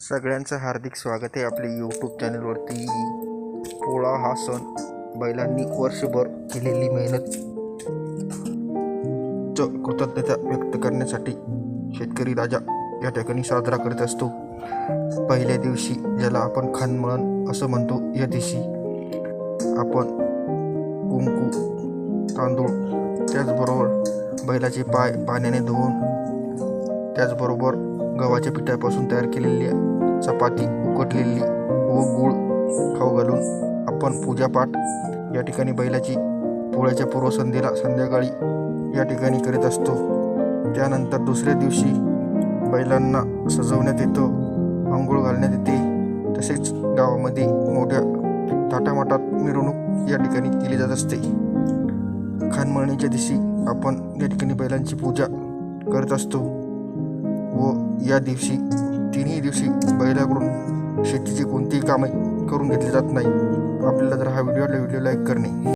सगळ्यांचं हार्दिक स्वागत आहे आपल्या यूट्यूब चॅनलवरती पोळा हा सण बैलांनी वर्षभर केलेली मेहनत. च कृतज्ञता व्यक्त करण्यासाठी शेतकरी राजा या ठिकाणी साजरा करत असतो. पहिल्या दिवशी ज्याला आपण खानमळण असं म्हणतो या दिवशी आपण कुंकू तांदूळ त्याचबरोबर बैलाचे पाय पाण्याने धुवून त्याचबरोबर गव्हाच्या पिठापासून तयार केलेली चपाती उकटलेली व गूळ खाऊ घालून आपण पूजापाठ या ठिकाणी बैलाची पोळ्याच्या पूर्वसंध्येला संध्याकाळी या ठिकाणी करीत असतो. त्यानंतर दुसऱ्या दिवशी बैलांना सजवण्यात येतं आंघोळ घालण्यात येते. तसेच गावामध्ये मोठ्या थाटामाटात मिरवणूक या ठिकाणी केली जात असते. खानमळणीच्या दिवशी आपण या ठिकाणी बैलांची पूजा करत असतो व या दिवशी तिन्ही दिवशी बैलाकडून शेतीची कोणतीही कामे करून घेतली जात नाही. आपल्याला जर हा व्हिडिओ आवडला व्हिडिओ लाईक करणे.